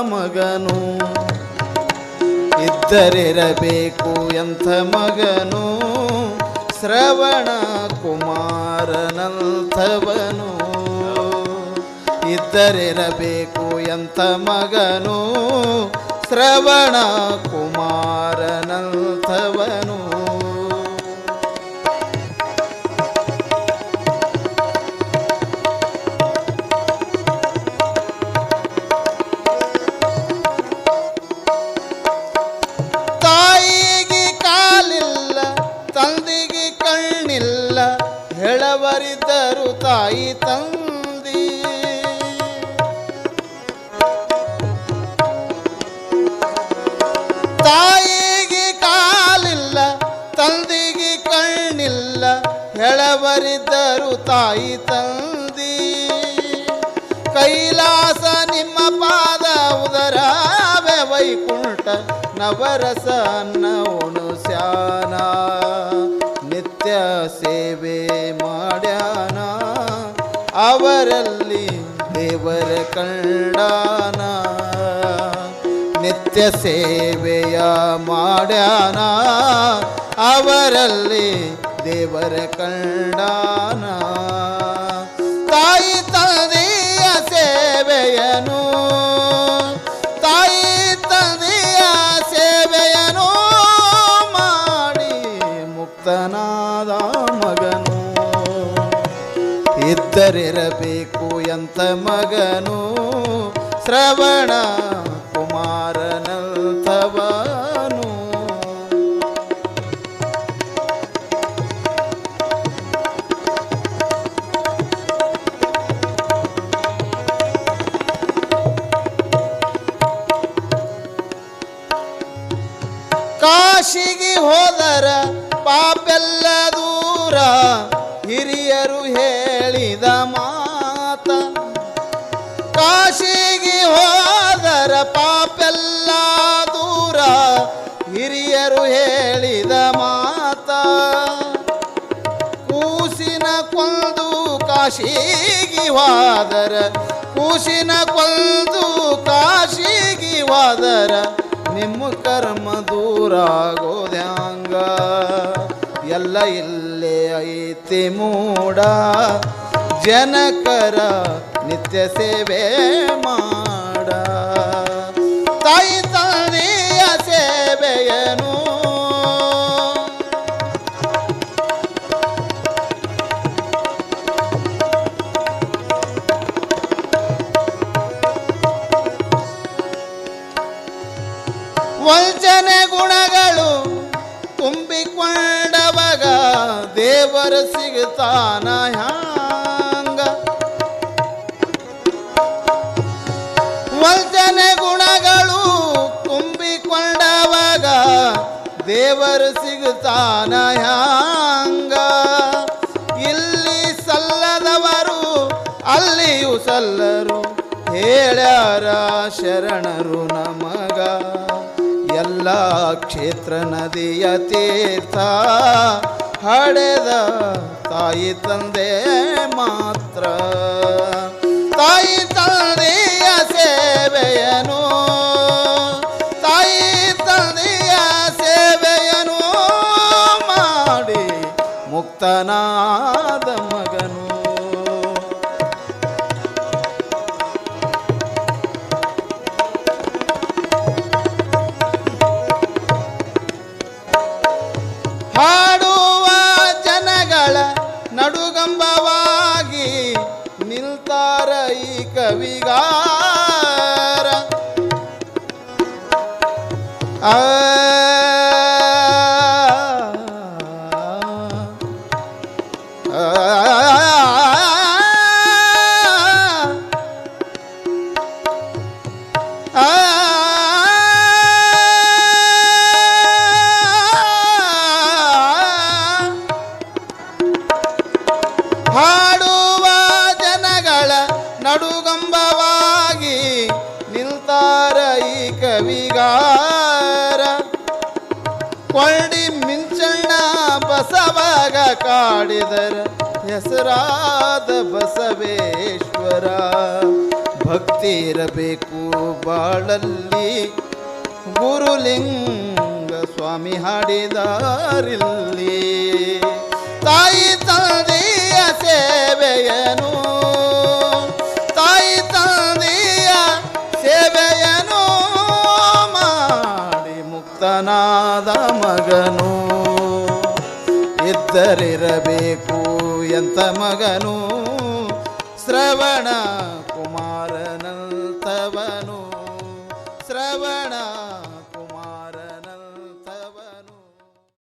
ಮಗನು. ಇದ್ದರಿರಬೇಕು ಎಂಥ ಮಗನು? ಶ್ರವಣ ಕುಮಾರನಂಥವನು. ಇದ್ದರಿರಬೇಕು ಎಂಥ ಮಗನು? ಶ್ರವಣ ಕುಮಾರನಂಥವನು. ತಾಯಿ ತಂದಿ. ತಾಯಿಗೆ ಕಾಲಿಲ್ಲ, ತಂದಿಗೆ ಕಣ್ಣಿಲ್ಲ ಹೆಳವರಿದ್ದರು ತಾಯಿ ತಂದಿ. ಕೈಲಾಸ ನಿಮ್ಮ ಪಾದ ಉದರಾವೆ ವೈಕುಂಠ ನವರಸ ಅನ್ನ ನಿತ್ಯ ಸೇವೆಯ ಮಾಡ್ಯಾನ, ಅವರಲ್ಲಿ ದೇವರ ಕಂಡಾನ. ತಾಯಿ ತಂದೆಯ ಸೇವೆಯನು, ತಾಯಿ ತಂದೆಯ ಸೇವೆಯನು ಮಾಡಿ ಮುಕ್ತನಾದ ಮಗನು. ಇದ್ದರಿರಬೇಕು ಎಂತ ಮಗನು, ಶ್ರವಣ ಕುಮಾರನಂತವನು ಕಾಶಿಗೆ ಹೋದರ ಪಾಪೆಲ್ಲ ದೂರ ಹಿರಿಯರು ಹೇಳಿದ ಮಾತ. ಕಾಶಿಗೆ ಹೋದರ ಪಾಪೆಲ್ಲ ದೂರ ಹಿರಿಯರು ಹೇಳಿದ ಮಾತ. ಕೂಸಿನ ಕೊಂದು ಕಾಶಿಗೆ ಹೋದರ, ಕೂಸಿನ ಕೊಂದು ಕಾಶಿಗೆ ಹೋದರ ನಿಮ್ಮ ಕರ್ಮ ದೂರ ಆಗೋದ್ಯಾಂಗ? ಎಲ್ಲ ಇಲ್ಲೇ ಐತಿ ಮೂಡ. ಜನಕರ ನಿತ್ಯ ಸೇವೆ ಮಾಡ. ದೇವರು ಸಿಗ್ತಾನ ಹ್ಯಾಂಗ? ವಂಚನೆ ಗುಣಗಳು ತುಂಬಿಕೊಂಡವಾಗ ದೇವರು ಸಿಗುತ್ತಾನ ಹ್ಯಾಂಗ? ಇಲ್ಲಿ ಸಲ್ಲದವರು, ಅಲ್ಲಿಯೂ ಸಲ್ಲರು, ಹೇಳ್ಯಾರ ಶರಣರು ನಮಗ. ಎಲ್ಲ ಕ್ಷೇತ್ರ ನದಿಯ ತೀರ್ಥ ಹಡೆದ ತಾಯಿ ತಂದೆ ಮಾತ್ರ. ತಾಯಿ ತಂದೆಯ ಸೇವೆಯನು ತಾಯಿ ತಂದೆಯ ಸೇವೆಯನು ಮಾಡಿ ಮುಕ್ತನಾದ ನಡುಗಂಬವಾಗಿ ನಿಲ್ತಾರ ಈ ಕವಿಗಾರ. ಆ ಬಸವಾಗ ಕಾಡಿದರ ಹೆಸರಾದ ಬಸವೇಶ್ವರ. ಭಕ್ತಿ ಇರಬೇಕು ಬಾಳಲ್ಲಿ. ಗುರುಲಿಂಗ ಸ್ವಾಮಿ ಹಾಡಿದಾರಿಲ್ಲಿ. ತಾಯಿ ತಂದೆಯ ಸೇವೆಯನು. ತಾಯಿ ತಂದೆಯ ಸೇವೆಯನು. ಮಾಡಿ ಮುಕ್ತನಾದ ಮಗನು. ಇದ್ದರಿರಬೇಕು ಎಂತ ಮಗನು ಶ್ರವಣ